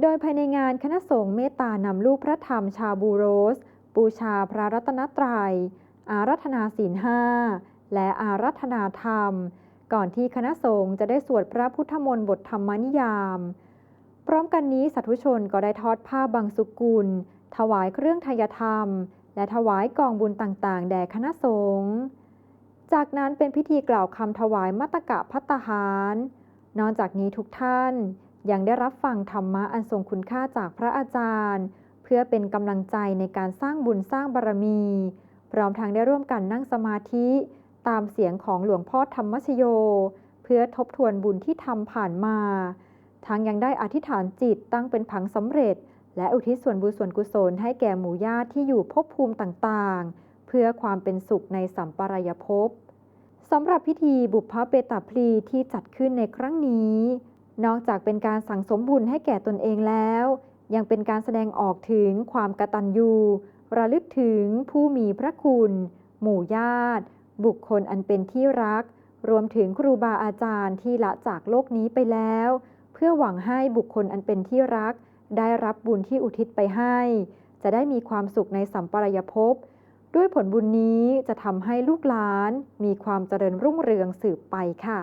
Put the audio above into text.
โดยภายในงานคณะสงฆ์เมตตานำลูกพระธรรมชาบูโรสบูชาพระรัตนตรัย อารัธนาศีลห้า และอารัธนาธรรม ก่อนที่คณะสงฆ์จะได้สวดพระพุทธมนต์บทธรรมนิยาม พร้อมกันนี้สาธุชนก็ได้ทอดผ้าบางสุกุล ถวายเครื่องทยธรรม และถวายกองบุญต่างๆ แด่คณะสงฆ์จากนั้นเป็นพิธีกล่าวคำถวายมัตตกะพัตตาหาร นอกจากนี้ทุกท่าน ยังได้รับฟังธรรมะอันทรงคุณค่าจากพระอาจารย์ เพื่อเป็นกำลังใจในการสร้างบุญสร้างบารมี พร้อมทางได้ร่วมกันนั่งสมาธิ ตามเสียงของหลวงพ่อธรรมชโย เพื่อทบทวนบุญที่ทำผ่านมา ทั้งยังได้อธิษฐานจิตตั้งเป็นผังสำเร็จ และอุทิศส่วนบุญส่วนกุศลให้แก่หมู่ญาติที่อยู่ภพภูมิต่างๆ เพื่อความเป็นสุขในสัมปรายภพสำหรับพิธีบุพเพเปตาพลีที่จัดขึ้นในครั้งนี้ นอกจากเป็นการสั่งสมบุญให้แก่ตนเองแล้ว ยังเป็นการแสดงออกถึงความกตัญญูระลึกถึงผู้มีพระคุณ หมู่ญาติ บุคคลอันเป็นที่รัก รวมถึงครูบาอาจารย์ที่ละจากโลกนี้ไปแล้ว เพื่อหวังให้บุคคลอันเป็นที่รัก ได้รับบุญที่อุทิศไปให้ จะได้มีความสุขในสัมปรายภพด้วยผลบุญนี้จะทำให้ลูกหลาน มีความเจริญรุ่งเรืองสืบไปค่ะ